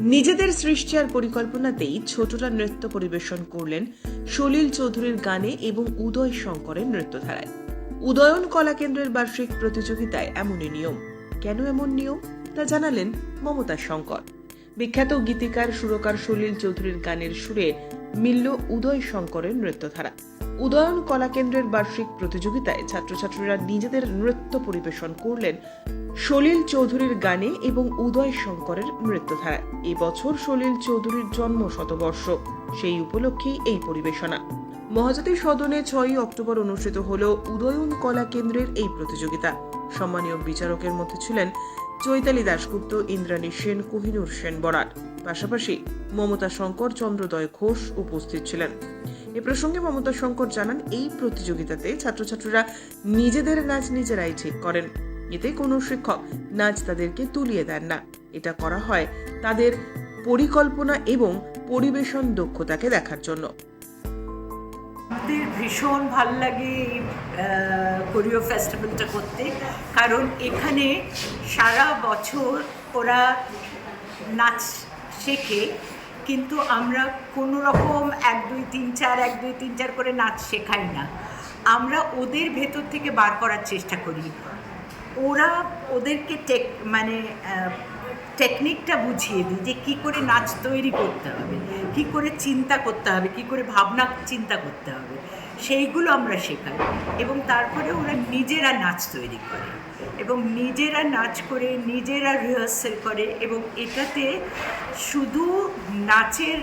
নিজেদের সৃষ্টি আর পরিকল্পনাতেই ছোটরা নৃত্য পরিবেশন করলেন সলিল চৌধুরীর গানে এবং উদয় শঙ্করের নৃত্যধারায়। উদয়ন কলা কেন্দ্রের বার্ষিক প্রতিযোগিতায় এমনই নিয়ম। কেন এমন নিয়ম? তা জানালেন মমতা শঙ্কর। বিখ্যাত গীতিকার সুরকার সলিল চৌধুরীর গানের সুরে মিলল উদয় শঙ্করের নৃত্যধারা। উদয়ন কলা কেন্দ্রের বার্ষিক প্রতিযোগিতায় ছাত্রছাত্রীরা নিজেদের নৃত্য পরিবেশন করলেন সলিল চৌধুরীর গানে এবং উদয় শঙ্করের নৃত্যধারায়। এবছর সলিল চৌধুরীর জন্ম শতবর্ষ সেই উপলক্ষেই এই পরিবেশনা। মহাজাতি সদনে ছয়ই অক্টোবর অনুষ্ঠিত হল উদয়ন কলা কেন্দ্রের এই প্রতিযোগিতা। সম্মানীয় বিচারকের মধ্যে ছিলেন চৈতালি দাশগুপ্ত, ইন্দ্রাণী সেন, কোহিনুর সেন বরাট। পাশাপাশি মমতা শঙ্কর, চন্দ্রদয় ঘোষ উপস্থিত ছিলেন। এ প্রসঙ্গে মমতা শঙ্কর জানান, এই প্রতিযোগিতাতে ছাত্রছাত্রীরা নিজেদের নাচ নিজেরাই ঠিক করেন। এতে কোনো শিক্ষক নাচ তাদেরকে তুলিয়ে দেন না। এটা করা হয় তাদের পরিকল্পনা এবং পরিবেশন দক্ষতাকে দেখার জন্য। আমাদের ভীষণ ভালো লাগে এই কোরিও ফেস্টিভ্যালটা করতে। কারণ এখানে সারা বছর ওরা নাচ শেখে। কিন্তু আমরা কোনো রকম এক, দুই, তিন, চার, এক, দুই, তিন, চার করে নাচ শেখাই না। আমরা ওদের ভেতর থেকে বার করার চেষ্টা করি। ওরা ওদেরকে টেক মানে টেকনিকটা বুঝিয়ে দিই যে কী করে নাচ তৈরি করতে হবে, কী করে চিন্তা করতে হবে, কী করে ভাবনা চিন্তা করতে হবে, সেইগুলো আমরা শেখাই। এবং তারপরে ওরা নিজেরা নাচ তৈরি করে এবং নিজেরা নাচ করে, নিজেরা রিহার্সেল করে এবং এটাতে শুধু নাচের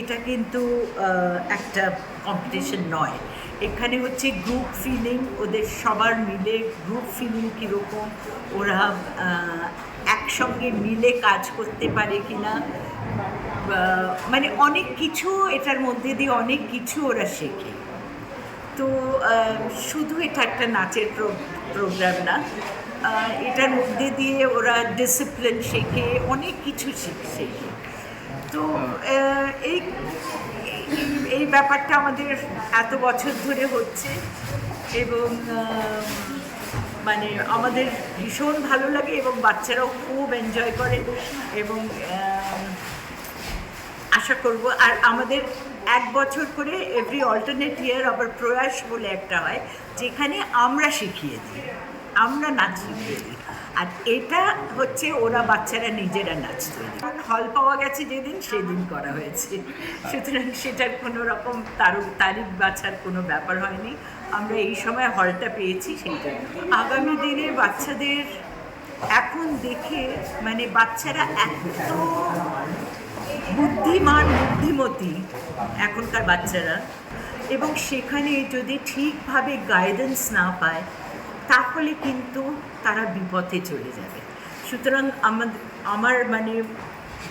এটা কিন্তু একটা কম্পিটিশন নয়। এখানে হচ্ছে গ্রুপ ফিলিং ওদের সবার মিলে গ্রুপ ফিলিং কীরকম, ওরা একসঙ্গে মিলে কাজ করতে পারে কিনা, বা- মানে অনেক কিছু এটার মধ্যে দিয়ে অনেক কিছু ওরা শেখে। তো শুধু এটা একটা নাচের প্রোগ্রাম না এটার মধ্যে দিয়ে ওরা ডিসিপ্লিন শেখে, অনেক কিছু শিখছে তো এই, এই- ব্যাপারটা আমাদের এত বছর ধরে হচ্ছে এবং মানে আমাদের ভীষণ ভালো লাগে এবং বাচ্চারাও খুব এনজয় করে এবং আশা করব, আর আমাদের এক বছর করে এভরি অল্টারনেট ইয়ার আবার প্রয়াস বলে একটা হয়, যেখানে আমরা শিখিয়ে দিই, আমরা নাচ শিখিয়ে দিই। আর এটা হচ্ছে ওরা বাচ্চারা নিজেরা নাচ তৈরি হল পাওয়া গেছে যেদিন, সেদিন করা হয়েছে। সুতরাং সেটার কোনো রকম তারক তারিখ বাছার কোনো ব্যাপার হয়নি। আমরা এই সময় হলটা পেয়েছি সেইটা আগামী দিনে বাচ্চাদের এখন দেখে মানে বাচ্চারা এত বুদ্ধিমান, বুদ্ধিমতী এখনকার বাচ্চারা। এবং সেখানে যদি ঠিকভাবে গাইডেন্স না পায়, তাহলে কিন্তু তারা বিপথে চলে যাবে। সুতরাং আমাদের আমার মানে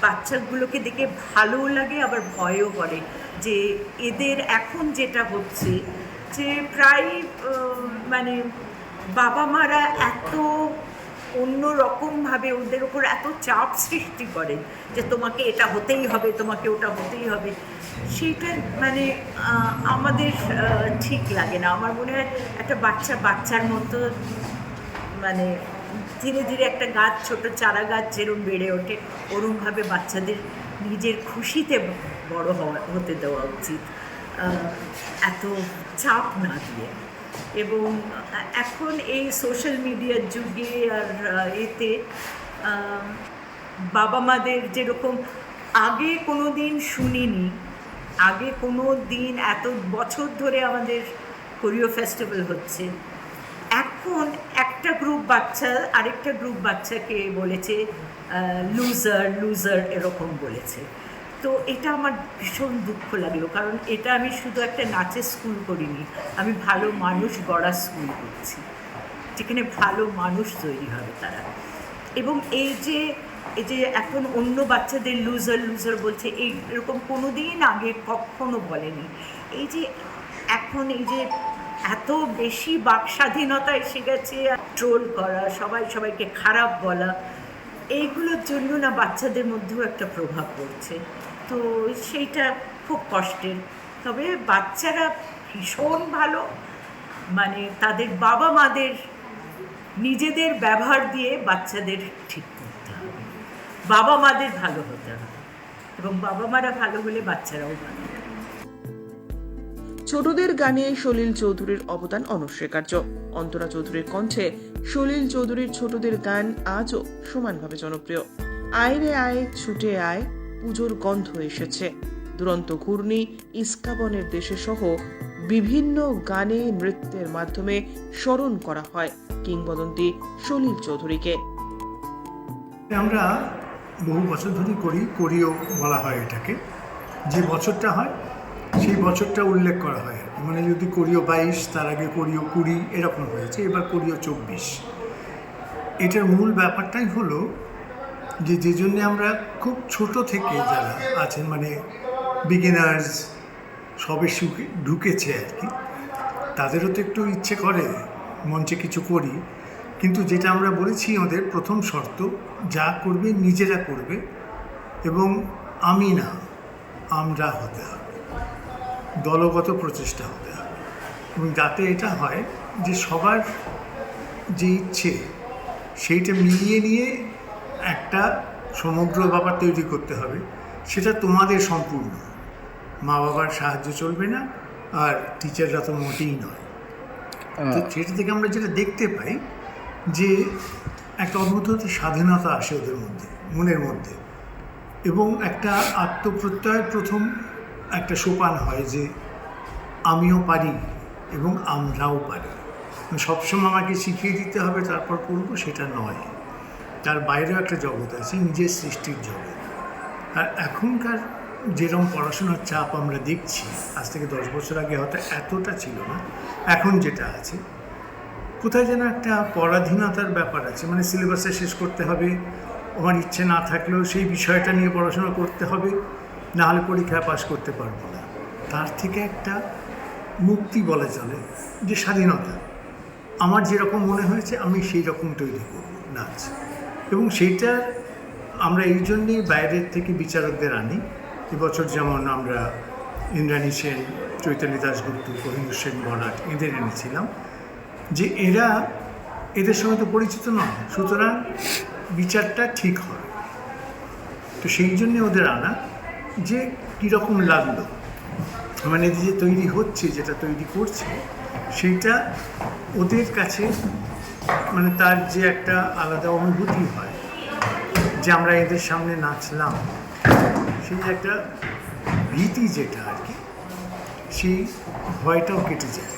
বাচ্চাগুলোকে দেখে ভালোও লাগে, আবার ভয়ও করে যে এদের এখন যেটা হচ্ছে যে প্রায় মানে বাবা মারা এত অন্য রকমভাবে ওদের ওপর এত চাপ সৃষ্টি করে যে তোমাকে এটা হতেই হবে, তোমাকে ওটা হতেই হবে সেইটা মানে আমাদের ঠিক লাগে না। আমার মনে হয় একটা বাচ্চা বাচ্চার মতো মানে ধীরে ধীরে একটা গাছ, ছোট চারা গাছ যেরম বেড়ে ওঠে, ওরমভাবে বাচ্চাদের নিজের খুশিতে বড় হওয়া, হতে দেওয়া উচিত। এত চাপ না দিয়ে। এবং এখন এই সোশ্যাল মিডিয়ার যুগে আর এতে বাবা মাদের যেরকম আগে কোনো দিন শুনিনি, আগে কোনো দিন এত বছর ধরে আমাদের কোরিও ফেস্টিভ্যাল হচ্ছে। এখন একটা গ্রুপ বাচ্চা, আরেকটা গ্রুপ বাচ্চাকে বলেছে লুজার লুজার এরকম বলেছে। তো এটা আমার ভীষণ দুঃখ লাগল, কারণ এটা আমি শুধু একটা নাচের স্কুল করিনি, আমি ভালো মানুষ গড়া স্কুল করছি, যেখানে ভালো মানুষ তৈরি হবে তারা। এবং এই যে এই যে এখন অন্য বাচ্চাদের লুজার লুজার বলছে, এই এরকম কোনো দিন আগে কখনো বলেনি। এই যে এখন এই যে এত বেশি বাক স্বাধীনতা এসে গেছে ট্রোল করা, সবাই সবাইকে খারাপ বলা, এইগুলোর জন্য না বাচ্চাদের মধ্যেও একটা প্রভাব পড়ছে। তো সেইটা খুব কষ্টের। তবে বাচ্চারা ভীষণ ভালো। মানে তাদের বাবা মাদের নিজেদের ব্যবহার দিয়ে বাচ্চাদের ঠিক করতে হবে। বাবা মাদের ভালো হতে হবে এবং বাবা মারা ভালো হলে বাচ্চারাও ভালো। ছোটদের গানে সলিল চৌধুরীর অবদান অনস্বীকার্য। অন্তরা চৌধুরীর কণ্ঠে সলিল চৌধুরীর ছোটদের গান আজও সমানভাবে জনপ্রিয়। আয় রে আয়, ছুটে আয় পুজোর গন্ধ এসেছে। দুরন্ত ঘূর্ণি, ইস্কাবনের দেশে সহ বিভিন্ন গানে নৃত্যের মাধ্যমে স্মরণ করা হয় কিংবদন্তি সলিল চৌধুরীকে। আমরা বহু বছর ধরে করি, করিও বলা হয় এটাকে। যে বছরটা হয়, সেই বছরটা উল্লেখ করা হয় মানে যদি করিও বাইশ, তার আগে করিও কুড়ি, এরকম হয়েছে। এবার করিও চব্বিশ। এটার মূল ব্যাপারটাই হলো যে যে জন্য আমরা খুব ছোট থেকে যারা আছেন মানে বিগিনার্স সবে সুখে ঢুকেছে আর কি, তাদেরও তো একটু ইচ্ছে করে মঞ্চে কিছু করি। কিন্তু যেটা আমরা বলেছি, ওদের প্রথম শর্ত, যা করবে নিজেরা করবে এবং আমি না, আমরা হতে হবে। দলগত প্রচেষ্টা হতে হবে। এবং যাতে এটা হয় যে সবার যে ইচ্ছে, সেইটা মিলিয়ে নিয়ে একটা সমগ্র ব্যাপার তৈরি করতে হবে সেটা তোমাদের সম্পূর্ণ। মা বাবার সাহায্য চলবে না আর টিচাররা তো মোটেই নয়। তো সেটা থেকে আমরা যেটা দেখতে পাই যে একটা অদ্ভুত স্বাধীনতা আসে ওদের মধ্যে মনের মধ্যে। এবং একটা আত্মপ্রত্যয় প্রথম একটা সোপান হয় যে আমিও পারি এবং আমরাও পারি। সবসময় আমাকে শিখিয়ে দিতে হবে তারপর করব সেটা নয়। তার বাইরেও একটা জগৎ আছে, নিজের সৃষ্টির জগৎ। আর এখনকার যেরকম পড়াশোনার চাপ আমরা দেখছি, আজ থেকে দশ বছর আগে হয়তো এতটা ছিল না, এখন যেটা আছে, কোথায় যেন একটা পরাধীনতার ব্যাপার আছে। মানে সিলেবাসে শেষ করতে হবে, আমার ইচ্ছে না থাকলেও সেই বিষয়টা নিয়ে পড়াশোনা করতে হবে, না হলে পরীক্ষায় পাশ করতে পারব না। তার থেকে একটা মুক্তি বলা চলে, যে স্বাধীনতা। আমার যেরকম মনে হয়েছে, আমি সেই রকম তৈরি করব, নাচ। এবং সেইটা আমরা এই জন্যেই বাইরের থেকে বিচারকদের আনি। এবছর যেমন আমরা ইন্দ্রাণী সেন, চৈতালি দাসগুপ্ত কহিন্দু সেন, বরাট এদের এনেছিলাম। যে এরা এদের সঙ্গে তো পরিচিত নয়, সুতরাং বিচারটা ঠিক হয়। তো সেই জন্যে ওদের আনা। যে কীরকম লাগল মানে যে তৈরি হচ্ছে, যেটা তৈরি করছে, সেইটা ওদের কাছে মানে তার যে একটা আলাদা অনুভূতি হয় যে আমরা এদের সামনে নাচলাম সেই একটা ভীতি যেটা আর কি সেই ভয়টাও কেটে যায়।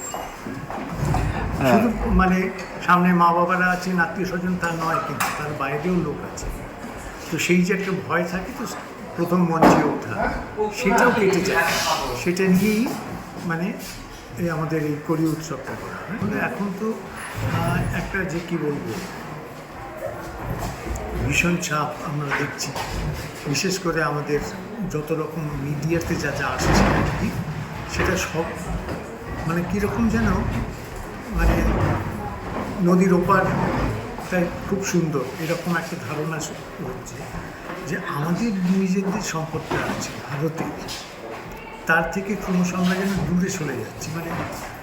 শুধু মানে সামনে মা বাবারা আছেন আত্মীয় স্বজন তা নয় কিন্তু তার বাইরেও লোক আছে। তো সেই যে একটা ভয় থাকে তো প্রথম মঞ্চে ওঠা সেটাও কেটে যায়। সেটা নিয়েই মানে এই আমাদের এই করি উৎসবটা করা হয়। মানে এখন তো একটা যে কি বলব? ভীষণ চাপ আমরা দেখছি। বিশেষ করে আমাদের যত রকম মিডিয়াতে যা যা আসছে আর কি, সেটা সব মানে কীরকম যেন মানে নদীর ওপার তাই খুব সুন্দর, এরকম একটা ধারণা হচ্ছে যে আমাদের নিজেদের সম্পদটা আছে ভারতে। তার থেকে ক্রমশ আমরা যেন দূরে চলে যাচ্ছি। মানে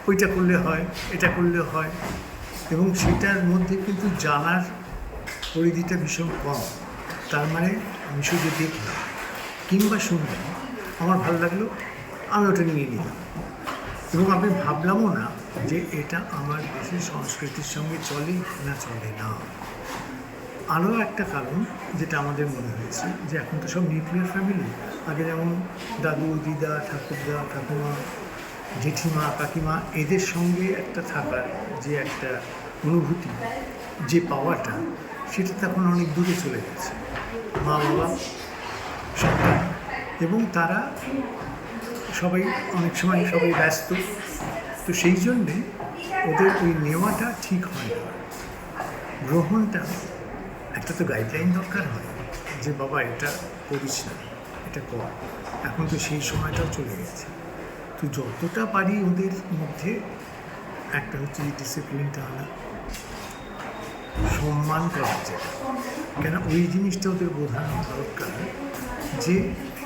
ওইটা করলে হয়, এটা করলে হয় এবং সেটার মধ্যে কিন্তু জানার পরিধিটা ভীষণ কম। তার মানে আমি শুধু দেখলাম কিংবা শুনলাম আমার ভালো লাগল, আমি ওটা নিয়ে নিলাম। এবং আমি ভাবলামও না যে এটা আমার দেশের সংস্কৃতির সঙ্গে চলে না চলে না। আরও একটা কারণ যেটা আমাদের মনে হয়েছে যে এখন তো সব নিউক্লিয়ার ফ্যামিলি আগে যেমন দাদু, দিদা, ঠাকুরদা, ঠাকুমা, জেঠিমা, কাকিমা, এদের সঙ্গে একটা থাকার যে একটা অনুভূতি, যে পাওয়াটা, সেটা তো এখন অনেক দূরে চলে গেছে। মা বাবা সন্তান এবং তারা সবাই, অনেক সময় সবাই ব্যস্ত। তো সেই জন্যে ওদের ওই নেওয়াটা ঠিক হয় না। গ্রহণটা, একটা তো গাইডলাইন দরকার হয় যে, বাবা, এটা করিস না, এটা কর। এখন তো সেই সময়টাও চলে গেছে। তো যতটা পারি ওদের মধ্যে একটা হচ্ছে ডিসিপ্লিনটা আনা। সম্মান করা যায়। কেন ওই জিনিসটা ওদের বোঝানো দরকার যে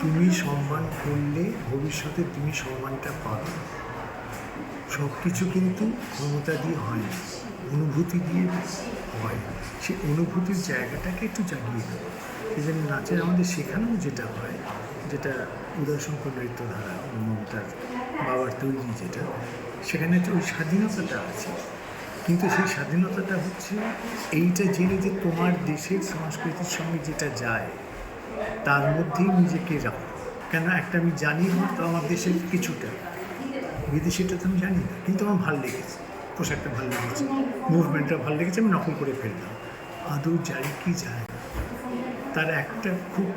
তুমি সম্মান করলে ভবিষ্যতে তুমি সম্মানটা পাবে। সব কিছু কিন্তু ক্ষমতা দিয়ে হয় না, অনুভূতি দিয়ে হয় সেই অনুভূতির জায়গাটাকে একটু জাগিয়ে দেবো সেই জন্য নাচের আমাদের শেখানো যেটা হয়, যেটা উদয়শঙ্কর নৃত্যধারা মমতার বাবার তৈরি যেটা, সেখানে তো ওই স্বাধীনতাটা আছে। কিন্তু সেই স্বাধীনতাটা হচ্ছে এইটা জেনে যে তোমার দেশের সংস্কৃতির সঙ্গে যেটা যায়, তার মধ্যেই নিজেকে রাখো। কেন একটা আমি জানি তো আমার দেশের কিছুটা। বিদেশিটা তো আমি জানি না, কিন্তু আমার ভালো লেগেছে, পোশাকটা ভালো লেগেছে মুভমেন্টটা ভালো লেগেছে, আমি নকল করে ফেললাম। আদৌ যাই কি যায়। তার একটা খুব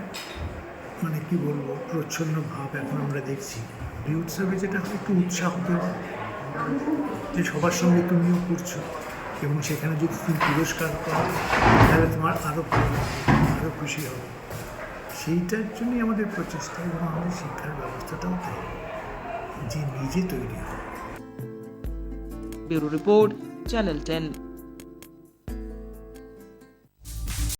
মানে কি বলব, প্রচ্ছন্ন ভাব এখন আমরা দেখছি। এই উৎসবে যেটা একটু উৎসাহ দেওয়া। যে সবার সঙ্গে তুমিও করছ, এবং সেখানে যদি তুমি পুরস্কার পাও, তাহলে তোমার আরও ভালো আরও খুশি হবে। সেইটার জন্যই আমাদের প্রচেষ্টা এবং আমাদের শিক্ষার ব্যবস্থাটাও তাই, যে নিজে তৈরি হয় ব্যুরো রিপোর্ট, চ্যানেল টেন।